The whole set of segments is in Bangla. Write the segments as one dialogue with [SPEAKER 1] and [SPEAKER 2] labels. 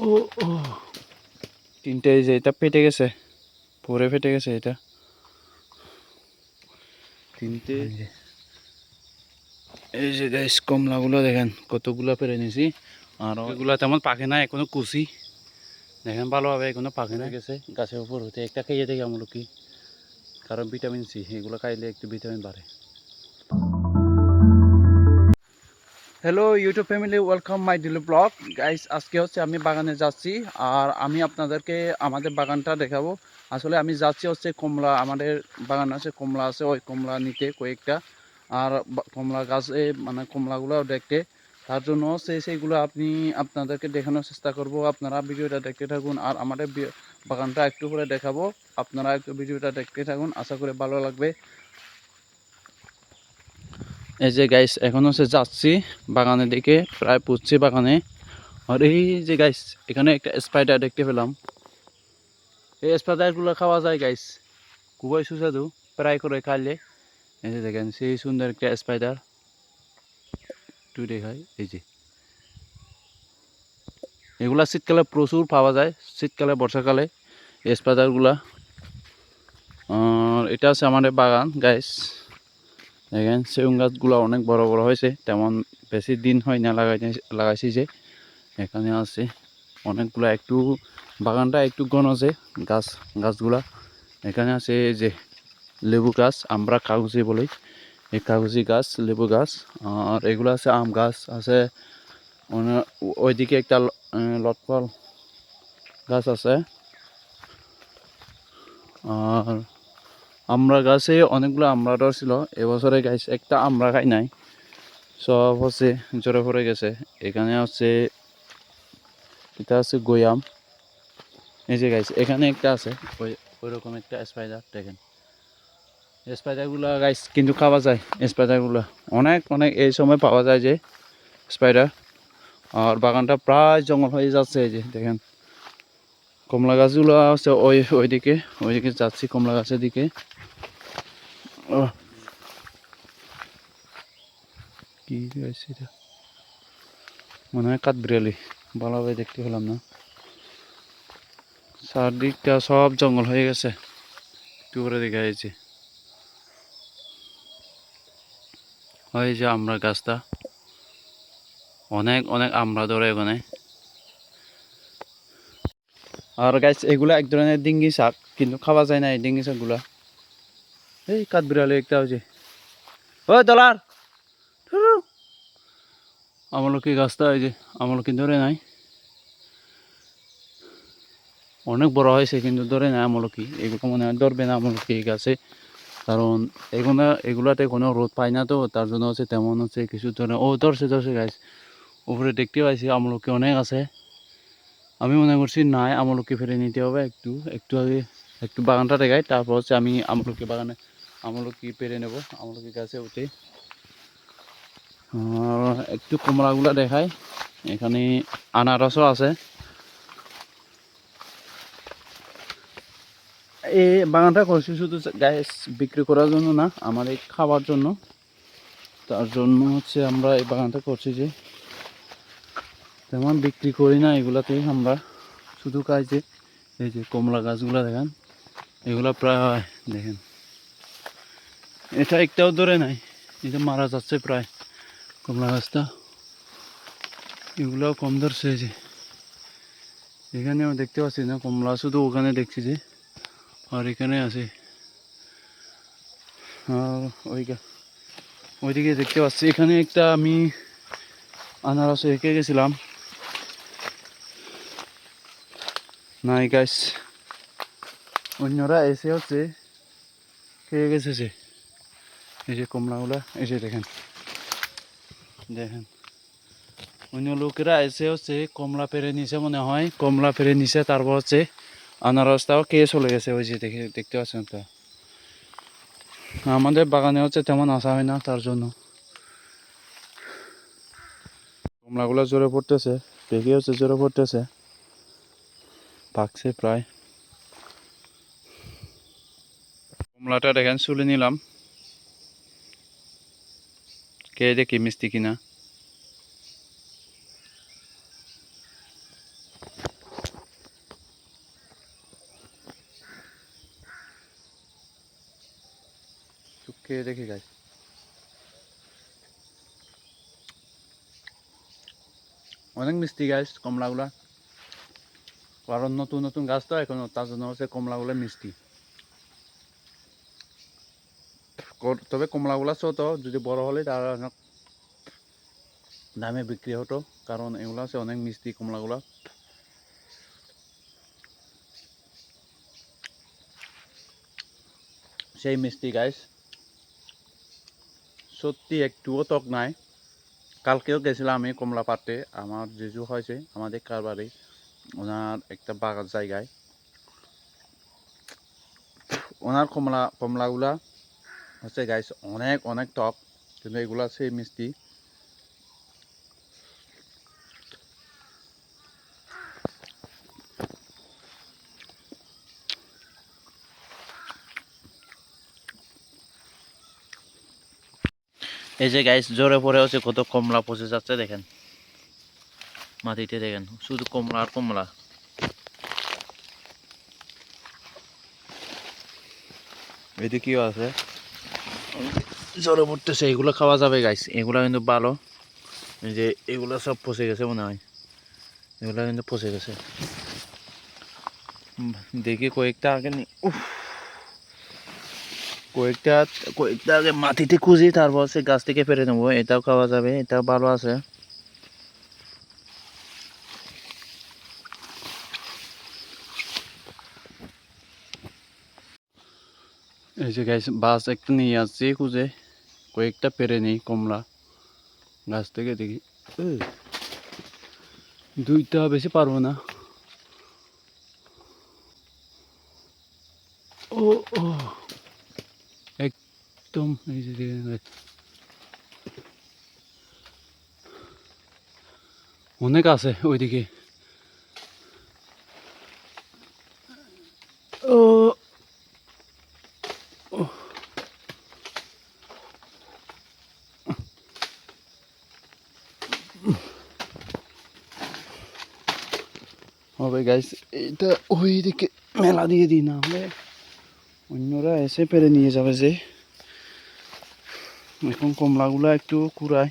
[SPEAKER 1] ও ও তিনটে এই যে এটা ফেটে গেছে। পরে ফেটে গেছে এটা। তিনটে। এই যে। গাইস কমলাগুলো দেখেন কতগুলো পেরে নিছি। আর এগুলো তেমন পাকে না এখনও কুচি। দেখেন ভালোভাবে এখনও পাকে না গেছে গাছের উপর হতে একটা খেয়ে দেখি আমলো কি কারণ ভিটামিন সি এগুলো খাইলে একটু ভিটামিন বাড়ে। Hello YouTube family welcome my D'Lo blog guys আজকে হচ্ছে আমি বাগানে যাচ্ছি, আর আমি আপনাদেরকে আমাদের বাগানটা দেখাবো। আসলে আমি যাচ্ছি হচ্ছে কমলা, আমাদের বাগান আছে, কমলা আছে, ওই কমলা নিতে কয়েকটা। আর কমলা গাছে মানে কমলাগুলো দেখতে। তার জন্য সেই সেইগুলো আপনি, আপনাদেরকে দেখানোর চেষ্টা করব। আপনারা ভিডিওটা দেখতে থাকুন, আর আমাদের বাগানটা একটু করে দেখাবো। আপনারা একটু ভিডিওটা দেখতে থাকুন, আশা করে ভালো লাগবে। এই যে গাইস এখন হচ্ছে যাচ্ছি বাগানের দিকে, প্রায় পুষছি বাগানে। আর এই যে গাইস এখানে একটা স্পাইডার দেখতে পেলাম। এই স্পাইডারগুলো খাওয়া যায় গাইস খুবই সুস্বাদু, প্রায় করে খাইলে। এই যে দেখেন, সেই সুন্দর একটা স্পাইডার একটু দেখাই, এই যে। এগুলা শীতকালে প্রচুর পাওয়া যায়, শীতকালে, বর্ষাকালে স্পাইডারগুলা আর এটা আছে আমাদের বাগান গাইস দেখেন সেগুন গাছগুলো অনেক বড় বড় হয়েছে। তেমন বেশি দিন হয় না লাগাই লাগাইছি যে, এখানে আছে অনেকগুলো একটু বাগানটা একটু ঘন আছে, গাছ, গাছগুলা। এখানে আছে যে লেবু গাছ, আমরা কাগজি বলি। এই কাগজি গাছ, লেবু গাছ, আর এগুলো আছে আম গাছ, আছে ওইদিকে একটা লটকল গাছ আছে। আর আমরা গাছে অনেকগুলো আমরা ছিল। এবছরে গাছ একটা আমরা খাই নাই। সব হচ্ছে জ্বরে পড়ে গেছে। এখানে হচ্ছে এটা আছে গোয়াম এই যে গাইছে, এখানে একটা আছে। ওই ওইরকম একটা স্পাইডার দেখেন। স্পাইডারগুলো গাইস কিন্তু খাওয়া যায় স্পাইডারগুলো অনেক অনেক এই সময় পাওয়া যায় যে স্পাইডার আর বাগানটা প্রায় জঙ্গল হয়ে যাচ্ছে এই যে, দেখেন। কমলা গাছগুলো আছে ওই ওইদিকে ওইদিকে যাচ্ছি কমলা গাছের দিকে। কি গাছ এটা? মনে হয় কাঠবিড়ালি। ভালোভাবে দেখতে পেলাম না। চারদিকটা সব জঙ্গল হয়ে গেছে। একটু করে দেখা যাচ্ছে ওই যে আমরা গাছটা। অনেক অনেক আমরা ধরে এখানে। আর গাছ, এগুলা এক ধরনের ডিঙ্গি শাক, কিন্তু খাওয়া যায় না এই ডিঙ্গি শাকগুলা। এই কাঠ বিড়ালে একটা হয়েছে ও দলার আমলকি গাছটা এই যে আমলকি ধরে নাই। অনেক বড় হয়েছে, কিন্তু ধরে নাই আমলকি। এগুলো মনে হয় ধরবে না আমলকি গাছে। কারণ এগুলো এগুলাতে কোনো রোদ পায় না তো, তার জন্য হচ্ছে তেমন হচ্ছে কিছু ধরে ও ধরছে ধরছে গাছ উপরে দেখতে পাইছি আমলকি অনেক আছে। আমি মনে করছি নাই, আমলকি ফেলে নিতে হবে একটু একটু আগে, একটু বাগানটা দেখাই তারপর হচ্ছে আমি আমলকি বাগানে আমলকি পেরে নেব? আমলকি গাছে উঠে। একটু কমলাগুলা দেখায় এখানে আনারসও আছে। এই বাগানটা করছি শুধু গ্যাস বিক্রি করার জন্য না, আমার এই খাওয়ার জন্য। তার জন্য হচ্ছে আমরা এই বাগানটা করছি যে, তেমন বিক্রি করি না এগুলাতে আমরা। শুধু খাই যে, এই যে কমলা গাছগুলো দেখেন, এগুলা প্রায় দেখেন। এটা একটাও ধরে নাই। এটা মারা যাচ্ছে প্রায় কমলা গাছটা। এগুলাও কম ধরছে যে। এখানেও দেখতে পাচ্ছি না, কমলা শুধু ওখানে দেখছি যে, আর এখানে আছে। আর ওই গা- ওইদিকে দেখতে পাচ্ছি, এখানে একটা আমি আনারস রেখে গেছিলাম। নাই গাছ অন্যরা এসে হচ্ছে খেয়ে গেছে সে এই যে কমলাগুলা, এই যে দেখেন। দেখেন। অন্য লোকেরা এসে হচ্ছে কমলা পেরে নিছে মনে হয়। কমলা পেরে নিছে, তারপর হচ্ছে আনারসটাও খেয়ে চলে গেছে, ওই যে দেখে দেখতে পাচ্ছেন তো। আমাদের বাগানে হচ্ছে তেমন আসা হয় না, তার জন্য। কমলাগুলো জোরে পড়তেছে পেকে হচ্ছে জোরে পড়তেছে। পাকছে প্রায়। কমলাটা দেখেন চুলে নিলাম। কে দেখি কি মিষ্টি কিনা? খেয়ে দেখি গাছ অনেক মিষ্টি গাছ কমলাগুলা। কারণ নতুন নতুন গাছ তো, এখন তার জন্য হচ্ছে কমলাগুলা মিষ্টি। তবে কমলাগুলা ছোট, যদি বড় হলে তার অনেক দামে বিক্রি হতো, কারণ এগুলো আছে অনেক মিষ্টি কমলাগুলা। সেই মিষ্টি গাছ সত্যি একটুও টক নাই। কালকেও গেছিলাম আমি কমলা পাড়তে। আমার জেজু হয়েছে, আমাদের কারবারে। ওনার একটা বাগান জায়গায়। ওনার কমলা, কমলাগুলা হচ্ছে গাইস অনেক অনেক টক কিন্তু এগুলা সেই মিষ্টি। এই যে গাইস জোরে পড়ে হচ্ছে কত কমলা পচে যাচ্ছে দেখেন। মাটিতে দেখেন শুধু কমলা আর কমলা। এদিকেও আছে। জোরে পড়তেছে, এগুলো খাওয়া যাবে গাইস এগুলো কিন্তু ভালো। যে এগুলো সব পচে গেছে, মনে হয়। এগুলো কিন্তু পচে গেছে। দেখি কয়েকটা আগে উফ। কয়েকটা কয়েকটা আগে মাটিতে খুঁজি, তারপর সে গাছ থেকে পেরে নেব। এটাও খাওয়া যাবে, এটাও ভালো আছে। যে গাছ বাস একটা নিয়ে আসছি, খুঁজে। কয়েকটা পেরে নেই কমলা। গাছ থেকে দেখি দুইটা বেশি পারব না। ও ও, একদম, এই যে অনেক আছে ওইদিকে ও ও। হবে গাইস এটা ওইদিকে মেলা দিয়ে দিই, না হলে অন্যরা এসে পেরে নিয়ে যাবে যে। এখন কমলাগুলো একটু কুড়ায়।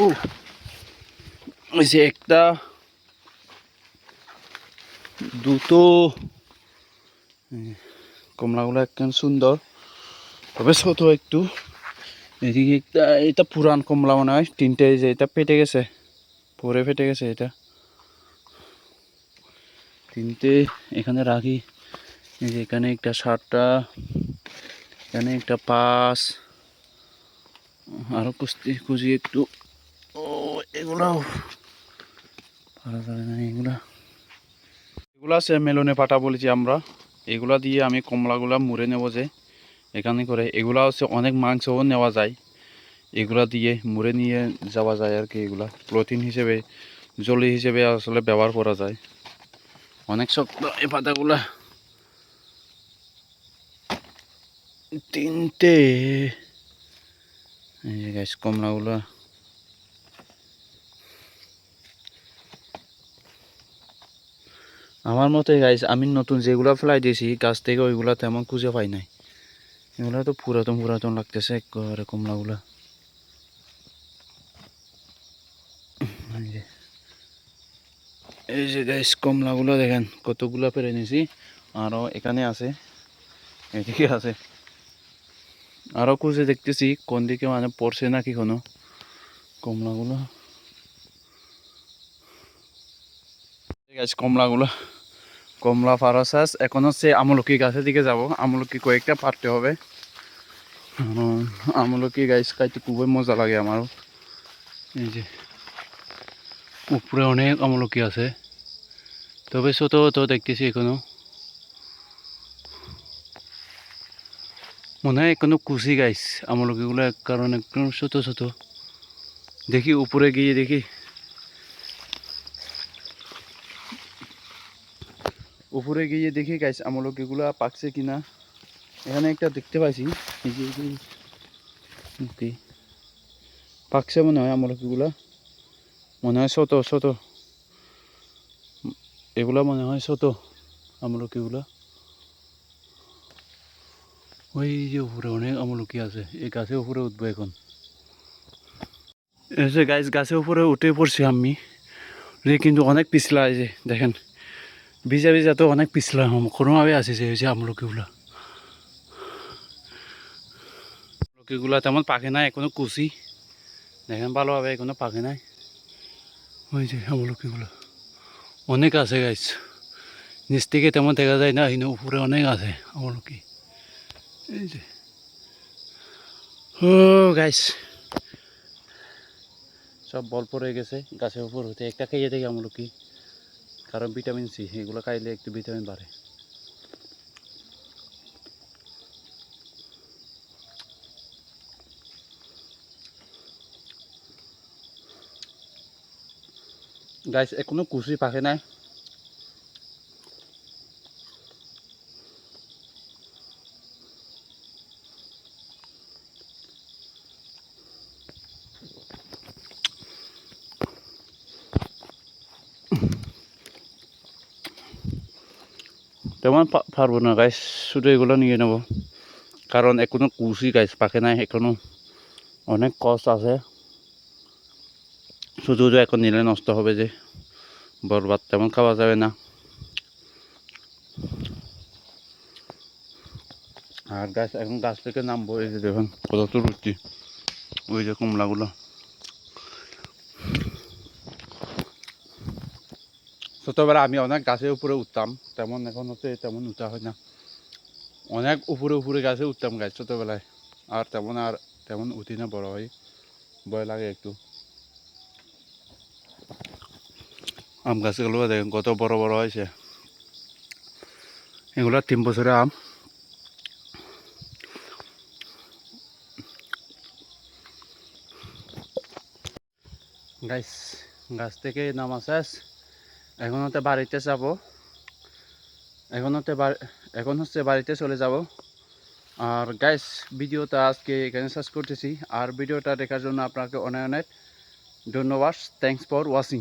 [SPEAKER 1] ও ওই যে একটা দুটো কমলাগুলো একদম সুন্দর। তবে ছোট একটু। এদিকে এটা পুরান কমলা মনে হয়, তিনটে যে এটা ফেটে গেছে, পরে ফেটে গেছে এটা। তিনটে, এখানে রাখি, এই যে এখানে একটা সাতটা, এখানে একটা পাঁচ, আরও কুস্তি খুঁজি একটু। ও, এগুলাও। যাবে না এগুলা। এগুলা সে মেলনে পাটা বলেছি আমরা। এগুলা দিয়ে আমি কমলাগুলা মুড়ে নেব যে। এখানে করে এগুলা হচ্ছে অনেক মাংসও নেওয়া যায়। এগুলা দিয়ে মুড়ে নিয়ে যাওয়া যায় আর কি এগুলা। প্রোটিন হিসেবে, জলি হিসেবে আসলে ব্যবহার করা যায়। অনেক শক্ত এই পাতাগুলা তিনটে। গাছ কমলাগুলা। আমার মতে গাইস আমি নতুন যেগুলা ফেলাই দিয়েছি, গাছ থেকে ওইগুলা তেমন খুঁজে পাই নাই। এগুলা তো পুরাতন পুরাতন লাগতেছে, একেবারে কমলাগুলা। এই যে গাইস কমলাগুলো দেখেন, কতগুলা পেরে নিয়েছি আরও এখানে আছে, এদিকে আছে। আরও খুঁজে দেখতেছি, কোন দিকে মানে পড়ছে নাকি কোনো কমলাগুলো। গাছ কমলাগুলো। কমলা ফারাসাস। এখন হচ্ছে আমলকি গাছের দিকে যাব। আমলকি কয়েকটা পারতে হবে। আমলকি গাছ খাইতে খুবই মজা লাগে আমারও। এই যে, উপরে অনেক আমলকি আছে। তবে ছোট তো দেখতেছি এখনও। মনে হয় এখনও কুচি গাইস আমলকিগুলো এক কারণ একদম ছোট ছোট। দেখি উপরে গিয়ে দেখি। উপরে গিয়ে দেখি, গাইস আমলকিগুলো পাকছে কিনা? এখানে একটা দেখতে পাইছি। এই এই পাকছে মনে হয় আমলকিগুলা মনে হয় ছোট ছোট। এগুলা মনে হয় ছোট আমলকিগুলো ওই যে উপরে অনেক আমলকি আছে। এই গাছের উপরে উঠবো এখন। এসে গাছ গাছের উপরে উঠে পড়ছি আমি। রে কিন্তু অনেক পিছলা এই যে, দেখেন। ভিজা ভিজা তো অনেক পিছলা কোনোভাবে আসিছে, এই যে আমলকিগুলা। আমলকিগুলা তেমন পাকে নাই, এখনও কুচি। দেখেন, ভালোভাবে এখনও পাকে নাই। ওই যে আমলকিগুলো। অনেক আছে গাছ নিচ থেকে তেমন দেখা যায় না, কিন্তু উপরে অনেক আছে আমলকি। এই যে। ও গাছ সব বল পড়ে গেছে, গাছের উপর হতে। একটা খেয়ে দেখি আমলকি। কারণ ভিটামিন সি এগুলো খাইলে একটু ভিটামিন বাড়ে। গাছ এখনও কুচি পাকে নাই। তেমন পারব না গাছ শুধু এগুলো নিয়ে নেব। কারণ এখনও কুচি গাছ পাকে নাই এখনও অনেক কষ্ট আছে। শুধু শুধু এখন নিলে নষ্ট হবে যে বরবাদ তেমন খাওয়া যাবে না। আর গাছ এখন গাছ থেকে নামবো, এই যে দেখুন কত দূর উঠছি ওই যে কমলাগুলো। ছোটোবেলা আমি অনেক গাছের উপরে উঠতাম, তেমন এখন হচ্ছে তেমন উঠা হয় না। অনেক উপরে উপরে গাছে উঠতাম গাছ ছোটোবেলায়, আর তেমন আর তেমন উঠি না, বড় হয়, ভয় লাগে একটু। আম গাছগুলো দেখেন কত বড় বড় হয়েছে। এগুলো তিন বছরের আম। গাছ গাছ থেকে নামা শেষ। এখন হতে বাড়িতে যাব। এখন হতে এখন হচ্ছে বাড়িতে চলে যাব। আর গাইস ভিডিওটা আজকে এখানে শেষ করতেছি। আর ভিডিওটা দেখার জন্য আপনাকে অনেক অনেক ধন্যবাদ। Thanks for watching